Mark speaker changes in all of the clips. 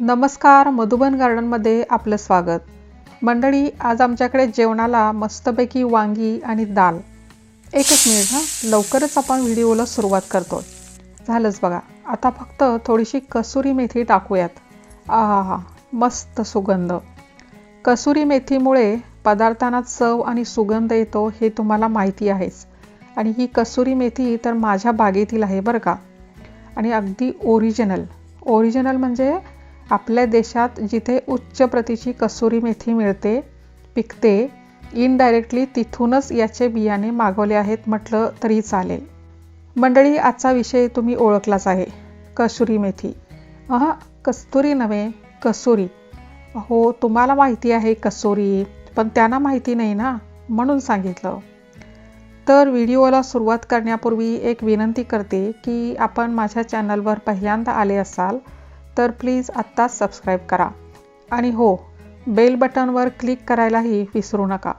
Speaker 1: नमस्कार मधुबन गार्डनमध्ये आपलं स्वागत. मंडळी आज आमच्याकडे जेवणाला मस्तपैकी वांगी आणि दाल. एकच मिनिट हां लवकरच आपण व्हिडिओला सुरुवात करतो. झालंच बघा आता फक्त थोडीशी कसुरी मेथी टाकूयात. आहा हा मस्त सुगंध. कसुरी मेथीमुळे पदार्थांना चव आणि सुगंध येतो हे तुम्हाला माहिती आहेच. आणि ही कसुरी मेथी तर माझ्या बागेतील आहे बरं का. आणि अगदी ओरिजिनल ओरिजिनल म्हणजे आपल्या देशात जिथे उच्च प्रतीची कसुरी मेथी मिळते पिकते इनडायरेक्टली तिथूनच याचे बियाणे मागवले आहेत म्हटलं तरी चालेल. मंडळी आजचा विषय तुम्ही ओळखलाच आहे कसुरी मेथी. हा कस्तुरी नव्हे कसुरी. हो तुम्हाला माहिती आहे कसुरी पण त्यांना माहिती नाही ना म्हणून सांगितलं. तर व्हिडिओला सुरुवात करण्यापूर्वी एक विनंती करते की आपण माझ्या चॅनलवर पहिल्यांदा आले असाल तर प्लीज आत्ताच सबस्क्राईब करा. आणि हो बेल बटनवर क्लिक करायलाही विसरू नका.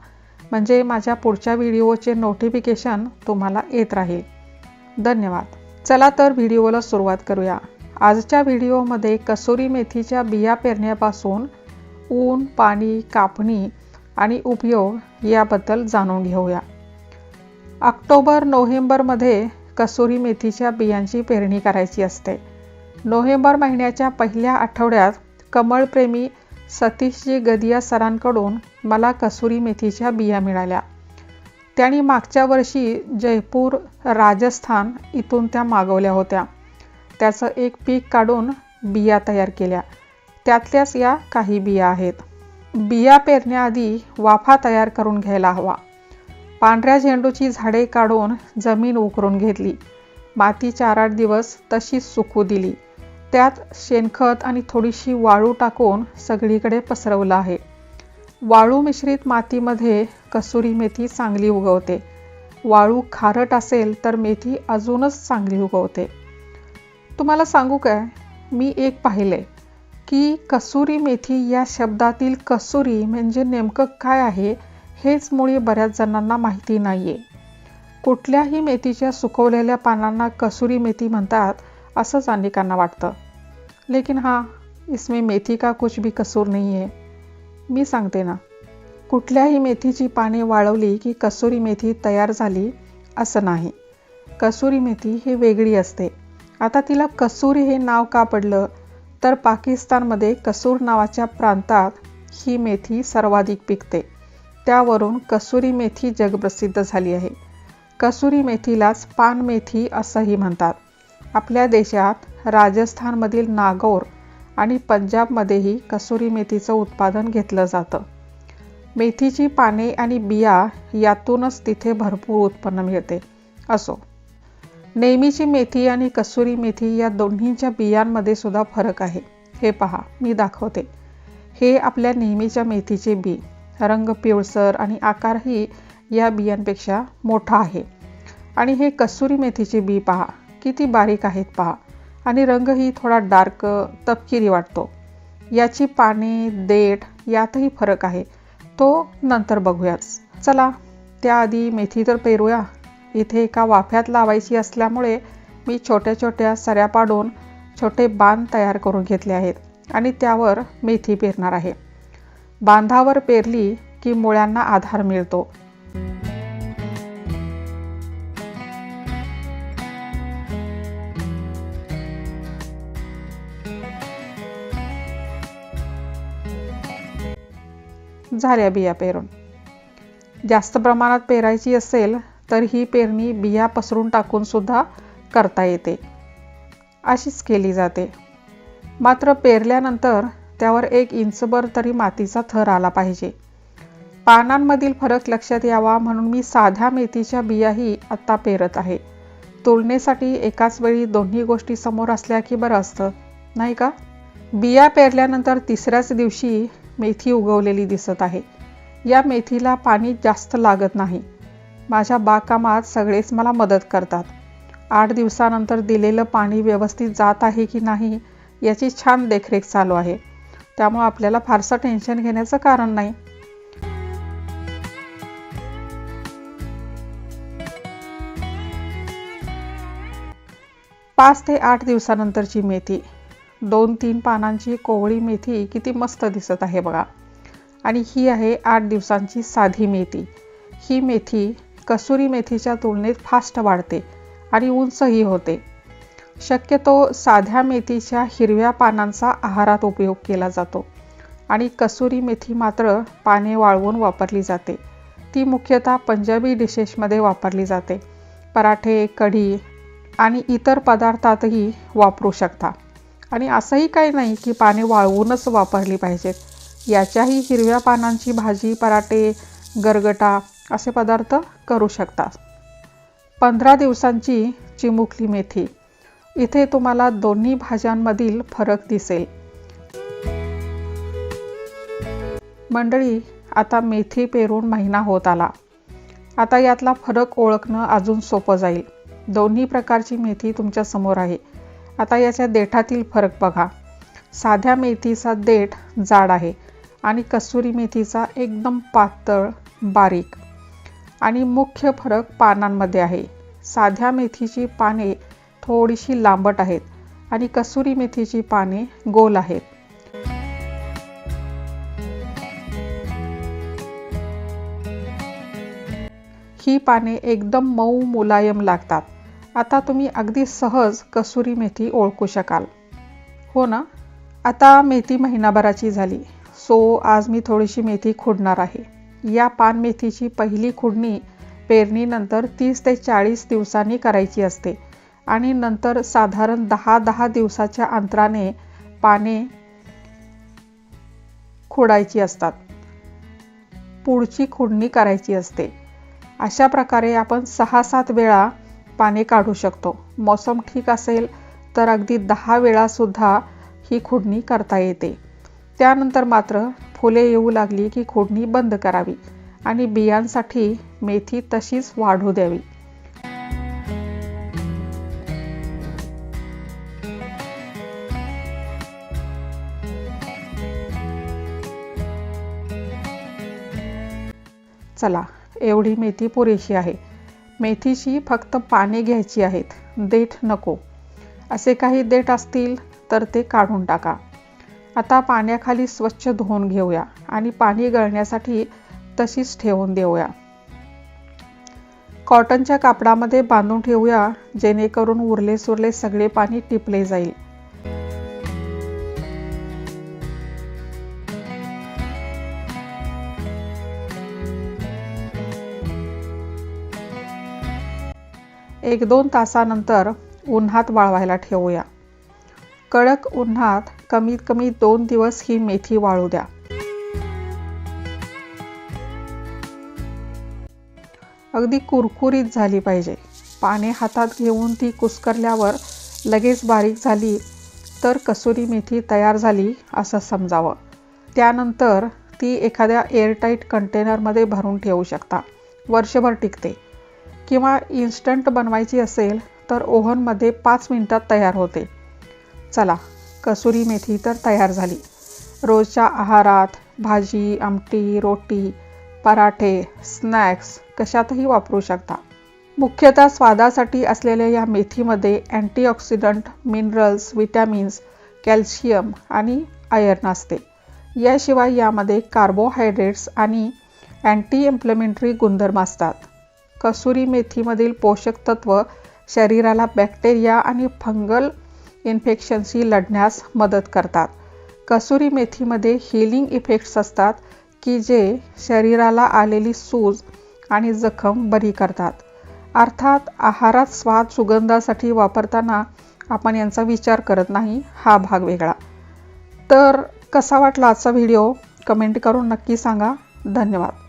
Speaker 1: म्हणजे माझ्या पुढच्या व्हिडिओचे नोटिफिकेशन तुम्हाला येत राहील. धन्यवाद. चला तर व्हिडिओला सुरुवात करूया. आजच्या व्हिडिओमध्ये कसुरी मेथीच्या बिया पेरण्यापासून ऊन पाणी कापणी आणि उपयोग याबद्दल जाणून घेऊया. ऑक्टोबर नोव्हेंबरमध्ये कसुरी मेथीच्या बियांची पेरणी करायची असते. नोव्हेंबर महिन्याच्या पहिल्या आठवड्यात कमळप्रेमी सतीशजी गदिया सरांकडून मला कसुरी मेथीच्या बिया मिळाल्या. त्यांनी मागच्या वर्षी जयपूर राजस्थान इथून त्या मागवल्या होत्या. त्याचं एक पीक काढून बिया तयार केल्या. त्यातल्याच या काही बिया आहेत. बिया पेरण्याआधी वाफा तयार करून घ्यायला हवा. पांढऱ्या झेंडूची झाडे काढून जमीन उकरून घेतली. माती चार आठ दिवस तशीच सुकू दिली. त्यात शेणखत आणि थोडीशी वाळू टाकून सगळीकडे पसरवलं आहे. वाळू मिश्रित मातीमध्ये कसुरी मेथी चांगली उगवते. वाळू खारट असेल तर मेथी अजूनच चांगली उगवते. तुम्हाला सांगू काय? मी एक पाहिले की कसुरी मेथी या शब्दातील कसुरी म्हणजे नेमकं काय आहे हेच मुळी बऱ्याच जणांना माहिती नाही आहे कुठल्याही मेथीच्या सुकवलेल्या पानांना कसुरी मेथी म्हणतात असंच अनेकांना वाटतं. लेकिन हा इसमें मेथी का कुछ भी कसूर नाही आहे मी सांगते ना कुठल्याही मेथीची पाने वाळवली की कसुरी मेथी तयार झाली असं नाही. कसुरी मेथी ही वेगळी असते. आता तिला कसुरी हे नाव का पडलं? तर पाकिस्तानमध्ये कसूर नावाच्या प्रांतात ही मेथी सर्वाधिक पिकते. त्यावरून कसुरी मेथी जगप्रसिद्ध झाली आहे. कसुरी मेथीलाच पान मेथी असंही म्हणतात. आपल्या देशात राजस्थानमधील नागौर आणि पंजाबमध्येही कसुरी मेथीचं उत्पादन घेतलं जातं. मेथीची पाने आणि बिया यातूनच तिथे भरपूर उत्पन्न मिळते असो. नेहमीची मेथी आणि कसुरी मेथी या दोन्हींच्या बियांमध्ये सुद्धा फरक आहे. हे पहा मी दाखवते. हे आपल्या नेहमीच्या मेथीचे बी. रंग पिवळसर आणि आकारही या बियांपेक्षा मोठा आहे. आणि हे कसुरी मेथीचे बी पहा किती बारीक आहेत पहा. आणि रंगही थोडा डार्क तपकिरी वाटतो. याची पाने देठ यातही फरक आहे. तो नंतर बघूयाच चला त्याआधी मेथी तर पेरूया. इथे एका वाफ्यात लावायची असल्यामुळे मी छोट्या छोट्या सऱ्या पाडून छोटे बांध तयार करून घेतले आहेत आणि त्यावर मेथी पेरणार आहे. बांधावर पेरली की मुळ्यांना आधार मिळतो. झाल्या बिया पेरून. जास्त प्रमाणात पेरायची असेल तर ही पेरणी बिया पसरून टाकून सुद्धा करता येते. अशीच केली जाते. मात्र पेरल्यानंतर त्यावर एक इंचभर तरी मातीचा थर आला पाहिजे. पानांमधील फरक लक्षात यावा म्हणून मी साध्या मेथीच्या बियाही आत्ता पेरत आहे. तुलनेसाठी एकाच वेळी दोन्ही गोष्टी समोर असल्या की बरं असतं नाही का? बिया पेरल्यानंतर तिसऱ्याच दिवशी मेथी उगवलेली दिसत आहे. या मेथीला पाणी जास्त लागत नाही. माझ्या बागकामात सगळेच मला मदत करतात. आठ दिवसानंतर दिलेलं पाणी व्यवस्थित जात आहे की नाही याची छान देखरेख चालू आहे. त्यामुळे आपल्याला फारसं टेन्शन घेण्याचं कारण नाही. पाच ते आठ दिवसानंतरची मेथी. दोन तीन पानांची कोवळी मेथी किती मस्त दिसत आहे बघा. आणि ही आहे आठ दिवसांची साधी मेथी. ही मेथी कसुरी मेथीच्या तुलनेत फास्ट वाढते आणि उंचही होते. शक्यतो साध्या मेथीच्या हिरव्या पानांचा आहारात उपयोग केला जातो आणि कसुरी मेथी मात्र पाने वाळवून वापरली जाते. ती मुख्यतः पंजाबी डिशेसमध्ये वापरली जाते. पराठे कढी आणि इतर पदार्थातही वापरू शकता. आणि असंही काही नाही की पाने वाळवूनच वापरली पाहिजेत. याच्याही हिरव्या पानांची भाजी पराठे गरगटा असे पदार्थ करू शकता. पंधरा दिवसांची चिमुकली मेथी. इथे तुम्हाला दोन्ही भाज्यांमधील फरक दिसेल. मंडळी आता मेथी पेरून महिना होत आला. आता यातला फरक ओळखणं अजून सोपं जाईल. दोन्ही प्रकारची मेथी तुमच्यासमोर आहे. आता याच्या देठातील फरक बघा. साध्या मेथीचा देठ जाड आहे आणि कसुरी मेथीचा एकदम पातळ बारीक. आणि मुख्य फरक पानांमध्ये आहे. साध्या मेथीची पाने थोडीशी लांबट आहेत आणि कसुरी मेथीची पाने गोल आहेत. ही पाने एकदम मऊ मुलायम लागतात. आता तुम्ही अगदी सहज कसुरी मेथी ओळखू शकाल. हो ना? आता मेथी महिनाभराची झाली. सो आज मी थोडीशी मेथी खुडणार आहे. या पान मेथीची पहिली खुडणी पेरणीनंतर तीस ते चाळीस दिवसांनी करायची असते आणि नंतर साधारण दहा दहा दिवसाच्या अंतराने पाने खोडायची असतात. पुढची खुडणी करायची असते. अशा प्रकारे आपण सहा सात वेळा पाने काढू शकतो. मौसम ठीक असेल तर अगदी दहा वेळासुद्धा ही खुडणी करता येते. त्यानंतर मात्र फुले येऊ लागली की खुडणी बंद करावी आणि बियांसाठी मेथी तशीच वाढू द्यावी. चला एवढी मेथी पुरेशी आहे. मेथीची फक्त पाने घ्यायची आहेत. देठ नको. असे काही देठ असतील तर ते काढून टाका. आता पाण्याखाली स्वच्छ धुवून घेऊया आणि पाणी गळण्यासाठी तशीच ठेवून देऊया. कॉटनच्या कापडामध्ये बांधून ठेवूया जेणेकरून उरले सुरले सगळे पाणी टिपले जाईल. एक दोन तासानंतर उन्हात वाळवायला ठेवूया. कडक उन्हात कमीत कमी दोन दिवस ही मेथी वाळू द्या. अगदी कुरकुरीत झाली पाहिजे. पाने हातात घेऊन ती कुस्करल्यावर लगेच बारीक झाली तर कसुरी मेथी तयार झाली असं समजावं. त्यानंतर ती एखाद्या एअरटाईट कंटेनरमध्ये भरून ठेवू शकता. वर्षभर टिकते. किंवा इन्स्टंट बनवायची असेल तर ओव्हनमध्ये पाच मिनटात तयार होते. चला कसुरी मेथी तर तयार झाली. रोजच्या आहारात भाजी आमटी रोटी पराठे स्नॅक्स कशातही वापरू शकता. मुख्यतः स्वादासाठी असलेल्या या मेथीमध्ये अँटीऑक्सिडंट मिनरल्स विटॅमिन्स कॅल्शियम आणि आयर्न असते. याशिवाय यामध्ये कार्बोहायड्रेट्स आणि अँटी इम्प्लिमेंटरी गुणधर्म असतात. कसुरी मेथीमधील पोषक तत्व शरीराला बॅक्टेरिया आणि फंगल इन्फेक्शनशी लढण्यास मदत करतात. कसुरी मेथीमध्ये हिलिंग इफेक्ट्स असतात की जे शरीराला आलेली सूज आणि जखम बरी करतात. अर्थात आहारात स्वाद सुगंधासाठी वापरताना आपण यांचा विचार करत नाही हा भाग वेगळा. तर कसा वाटला आजचा व्हिडिओ? कमेंट करून नक्की सांगा. धन्यवाद.